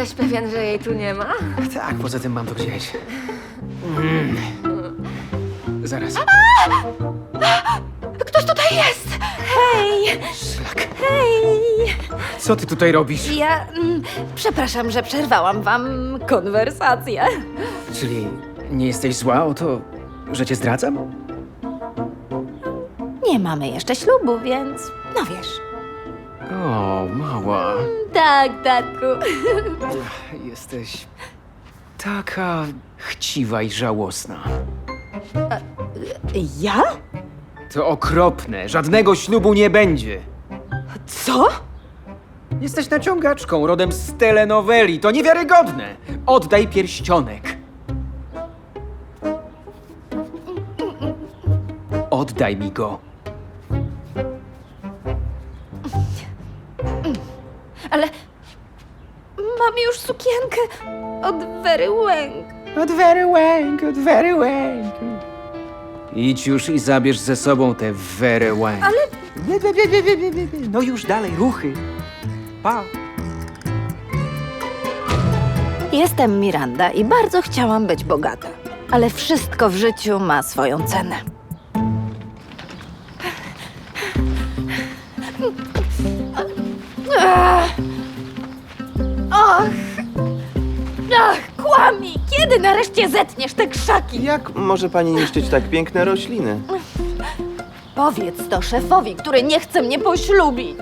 Jesteś pewien, że jej tu nie ma? Tak, poza tym mam to gdzieś. Mm. Zaraz. Ktoś tutaj jest! Hej! Szlak. Hej! Co ty tutaj robisz? Ja... Mm, przepraszam, że przerwałam wam konwersację. Czyli nie jesteś zła o to, że cię zdradzam? Nie mamy jeszcze ślubu, więc... No wiesz. O, mała. Tak, tatku. Jesteś taka chciwa i żałosna. Ja? To okropne. Żadnego ślubu nie będzie. Co? Jesteś naciągaczką rodem z telenoweli. To niewiarygodne. Oddaj pierścionek. Oddaj mi go. Mam już sukienkę od Very Łęk. Od very łęk, od very łęk. Idź już i zabierz ze sobą tę very łęk. Ale... No już dalej, ruchy. Pa. Jestem Miranda i bardzo chciałam być bogata. Ale wszystko w życiu ma swoją cenę. Ach! Ach, kłami! Kiedy nareszcie zetniesz te krzaki? Jak może pani niszczyć tak piękne rośliny? Powiedz to szefowi, który nie chce mnie poślubić.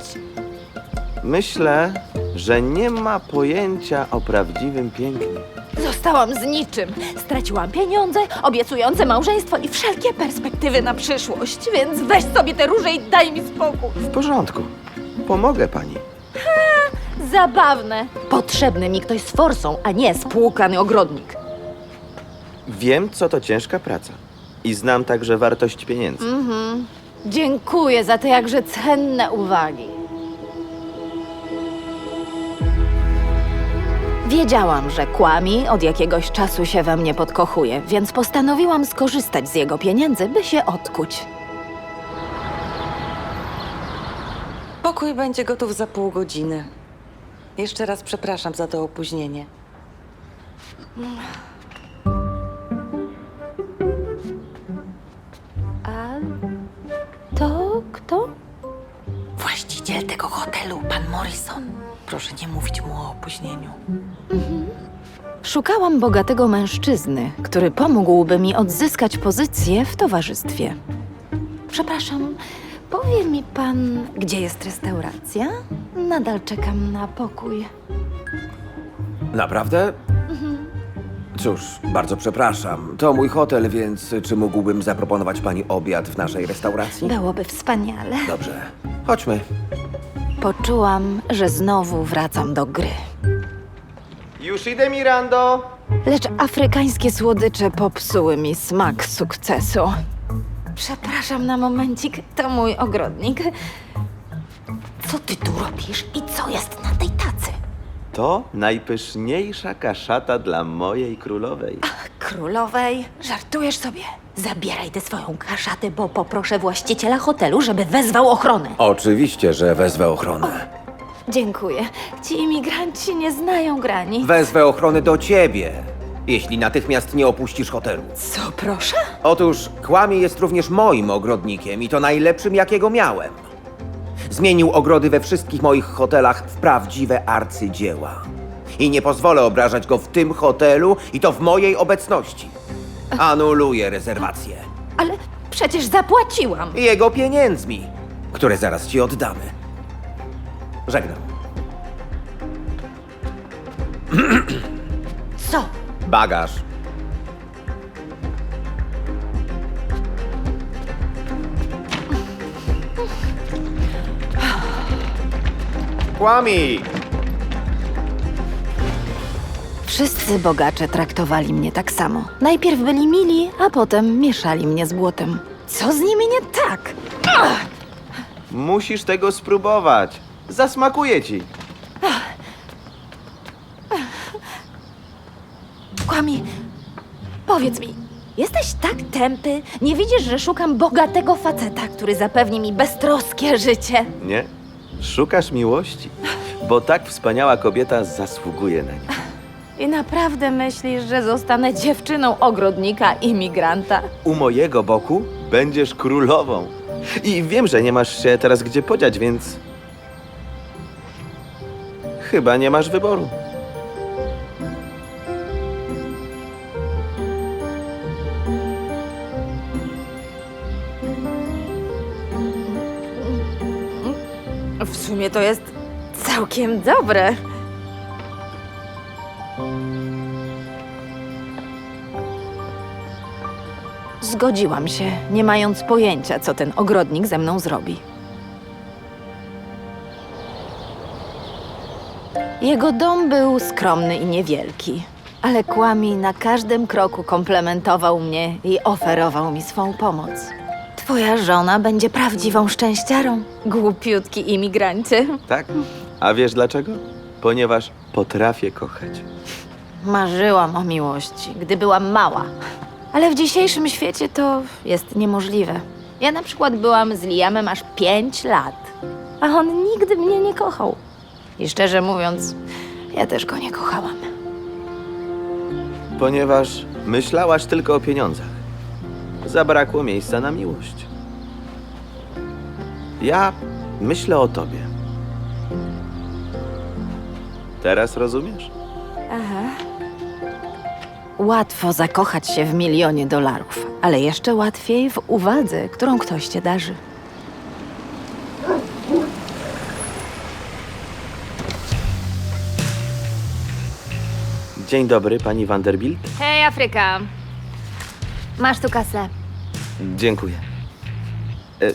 Myślę, że nie ma pojęcia o prawdziwym pięknie. Zostałam z niczym. Straciłam pieniądze, obiecujące małżeństwo i wszelkie perspektywy na przyszłość, więc weź sobie te róże i daj mi spokój. W porządku. Pomogę pani. Zabawne. Potrzebny mi ktoś z forsą, a nie spłukany ogrodnik. Wiem, co to ciężka praca. I znam także wartość pieniędzy. Dziękuję za te jakże cenne uwagi. Wiedziałam, że kłami od jakiegoś czasu się we mnie podkochuje, więc postanowiłam skorzystać z jego pieniędzy, by się odkuć. Pokój będzie gotów za pół godziny. Jeszcze raz przepraszam za to opóźnienie. A to kto? Właściciel tego hotelu, pan Morrison. Proszę nie mówić mu o opóźnieniu. Szukałam bogatego mężczyzny, który pomógłby mi odzyskać pozycję w towarzystwie. Przepraszam, powie mi pan, gdzie jest restauracja? Nadal czekam na pokój. Naprawdę? Cóż, bardzo przepraszam. To mój hotel, więc czy mógłbym zaproponować pani obiad w naszej restauracji? Byłoby wspaniale. Dobrze. Chodźmy. Poczułam, że znowu wracam do gry. Już idę, Mirando! Lecz afrykańskie słodycze popsuły mi smak sukcesu. Przepraszam na momencik, to mój ogrodnik. Co ty tu robisz i co jest na tej tacy? To najpyszniejsza kaszata dla mojej królowej. Królowej, żartujesz sobie? Zabieraj tę swoją kaszatę, bo poproszę właściciela hotelu, żeby wezwał ochronę. Oczywiście, że wezwę ochronę. Dziękuję. Ci imigranci nie znają granic. Wezwę ochronę do ciebie, jeśli natychmiast nie opuścisz hotelu. Co, proszę? Otóż Kłamie jest również moim ogrodnikiem i to najlepszym, jakiego miałem. Zmienił ogrody we wszystkich moich hotelach w prawdziwe arcydzieła. I nie pozwolę obrażać go w tym hotelu i to w mojej obecności. Anuluję rezerwację. Ale przecież zapłaciłam. Jego pieniędzmi, które zaraz ci oddamy. Żegnam. Co? Bagaż. Kłami! Wszyscy bogacze traktowali mnie tak samo. Najpierw byli mili, a potem mieszali mnie z błotem. Co z nimi nie tak? Musisz tego spróbować. Zasmakuje ci. Kłami, powiedz mi, jesteś tak tępy? Nie widzisz, że szukam bogatego faceta, który zapewni mi beztroskie życie? Nie? Szukasz miłości? bo tak wspaniała kobieta zasługuje na nią. I naprawdę myślisz, że zostanę dziewczyną ogrodnika imigranta? U mojego boku będziesz królową. I wiem, że nie masz się teraz gdzie podziać, więc. Chyba nie masz wyboru. W sumie to jest całkiem dobre. Zgodziłam się, nie mając pojęcia, co ten ogrodnik ze mną zrobi. Jego dom był skromny i niewielki, ale Kłami na każdym kroku komplementował mnie i oferował mi swą pomoc. Twoja żona będzie prawdziwą szczęściarą, głupiutki imigrancie. Tak? A wiesz dlaczego? Ponieważ potrafię kochać. Marzyłam o miłości, gdy byłam mała. Ale w dzisiejszym świecie to jest niemożliwe. Ja na przykład byłam z Liamem aż 5 lat, a on nigdy mnie nie kochał. I szczerze mówiąc, ja też go nie kochałam. Ponieważ myślałaś tylko o pieniądzach. Zabrakło miejsca na miłość. Ja myślę o tobie. Teraz rozumiesz? Aha. Łatwo zakochać się w milionie dolarów, ale jeszcze łatwiej w uwadze, którą ktoś cię darzy. Dzień dobry, pani Vanderbilt. Hej, Afryka. Masz tu kasę. Dziękuję. E, e,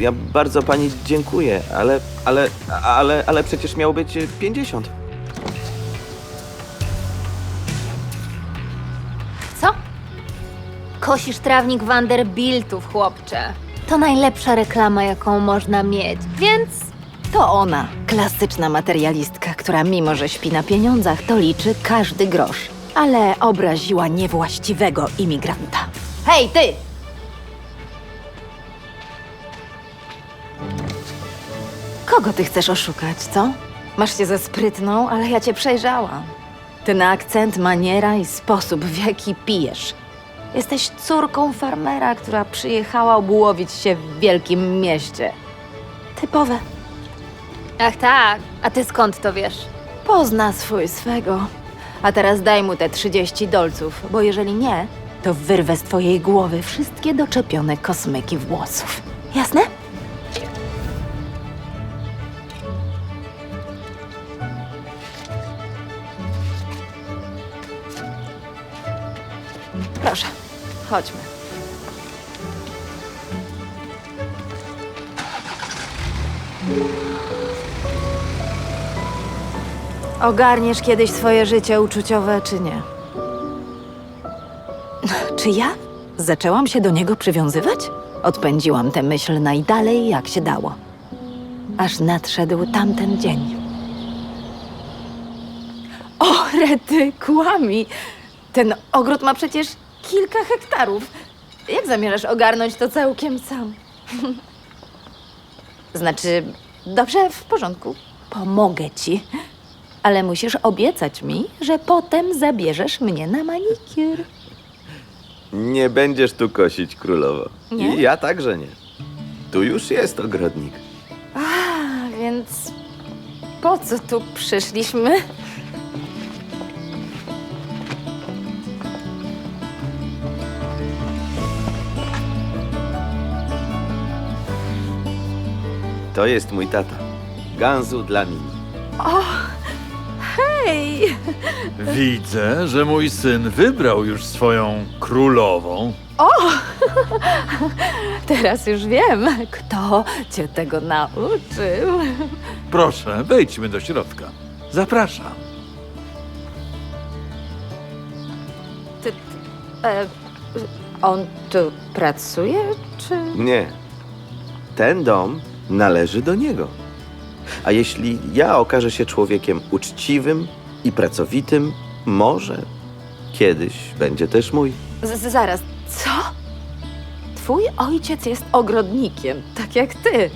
Ja bardzo pani dziękuję, ale, ale, ale, ale przecież miało być e, 50. Co? Kosisz trawnik Vanderbiltów, chłopcze. To najlepsza reklama, jaką można mieć, więc to ona. Klasyczna materialistka, która mimo, że śpi na pieniądzach, to liczy każdy grosz. Ale obraziła niewłaściwego imigranta. Hej, ty! Kogo ty chcesz oszukać, co? Masz się ze sprytną, ale ja cię przejrzałam. Ten akcent, maniera i sposób, w jaki pijesz. Jesteś córką farmera, która przyjechała obłowić się w wielkim mieście. Typowe. Ach tak, a ty skąd to wiesz? Pozna swój swego. A teraz daj mu te 30 dolców, bo jeżeli nie, to wyrwę z twojej głowy wszystkie doczepione kosmyki włosów. Jasne? Proszę, chodźmy. Ogarniesz kiedyś swoje życie uczuciowe, czy nie? Czy ja zaczęłam się do niego przywiązywać? Odpędziłam tę myśl najdalej, jak się dało. Aż nadszedł tamten dzień. O, rety, kłami! Ten ogród ma przecież kilka hektarów. Jak zamierzasz ogarnąć to całkiem sam? znaczy, dobrze, w porządku. Pomogę ci. Ale musisz obiecać mi, że potem zabierzesz mnie na manikiur. Nie będziesz tu kosić, królowo. Nie? I ja także nie. Tu już jest ogrodnik. A więc po co tu przyszliśmy? To jest mój tata. Ganzu dla Mini. Hej! Widzę, że mój syn wybrał już swoją królową. Teraz już wiem, kto cię tego nauczył. Proszę, wejdźmy do środka. Zapraszam. Ty, e, on tu pracuje, czy... Nie. Ten dom należy do niego. A jeśli ja okażę się człowiekiem uczciwym i pracowitym, może kiedyś będzie też mój. Z zaraz, co? Twój ojciec jest ogrodnikiem, tak jak ty.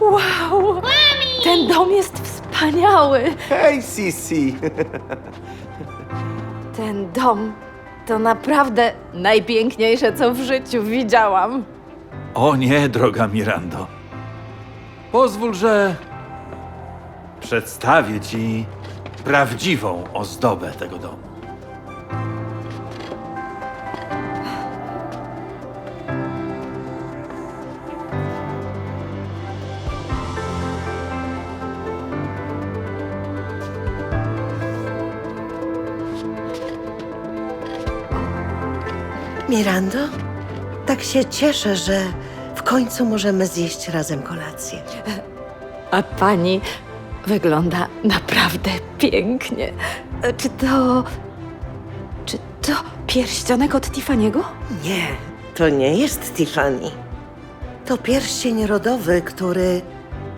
Wow! Ten dom jest wspaniały! Hej, Sisi! Ten dom to naprawdę najpiękniejsze, co w życiu widziałam. O nie, droga Mirando. Pozwól, że przedstawię ci prawdziwą ozdobę tego domu. Mirando, tak się cieszę, że w końcu możemy zjeść razem kolację. A pani wygląda naprawdę pięknie. E, Czy to. Czy to pierścionek od Tiffany'ego? Nie, to nie jest Tiffany. To pierścień rodowy, który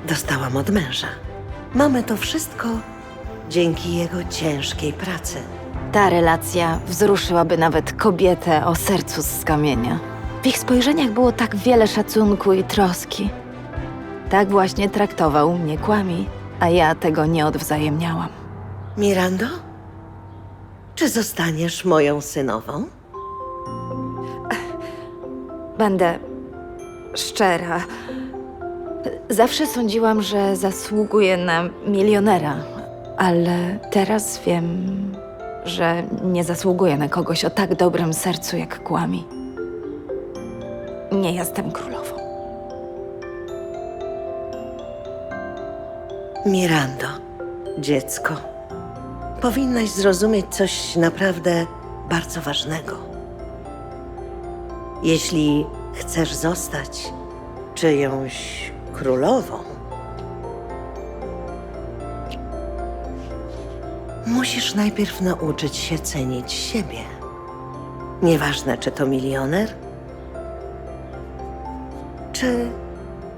dostałam od męża. Mamy to wszystko dzięki jego ciężkiej pracy. Ta relacja wzruszyłaby nawet kobietę o sercu z kamienia. W ich spojrzeniach było tak wiele szacunku i troski. Tak właśnie traktował mnie kłami, a ja tego nie odwzajemniałam. Mirando, czy zostaniesz moją synową? Będę szczera. Zawsze sądziłam, że zasługuję na milionera, ale teraz wiem, że nie zasługuję na kogoś o tak dobrym sercu jak kłami. Nie jestem królową. Mirando, dziecko, powinnaś zrozumieć coś naprawdę bardzo ważnego. Jeśli chcesz zostać czyjąś królową, musisz najpierw nauczyć się cenić siebie. Nieważne, czy to milioner, czy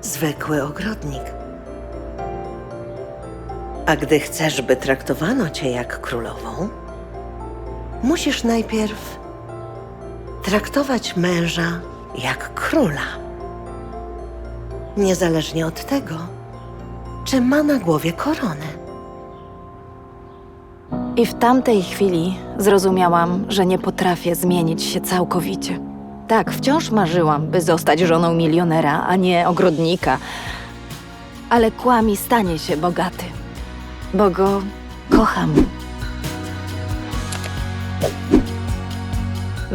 zwykły ogrodnik. A gdy chcesz, by traktowano cię jak królową, musisz najpierw traktować męża jak króla. Niezależnie od tego, czy ma na głowie koronę. I w tamtej chwili zrozumiałam, że nie potrafię zmienić się całkowicie. Tak, wciąż marzyłam, by zostać żoną milionera, a nie ogrodnika. Ale kłami stanie się bogaty, bo go kocham.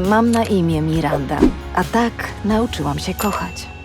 Mam na imię Miranda, a tak nauczyłam się kochać.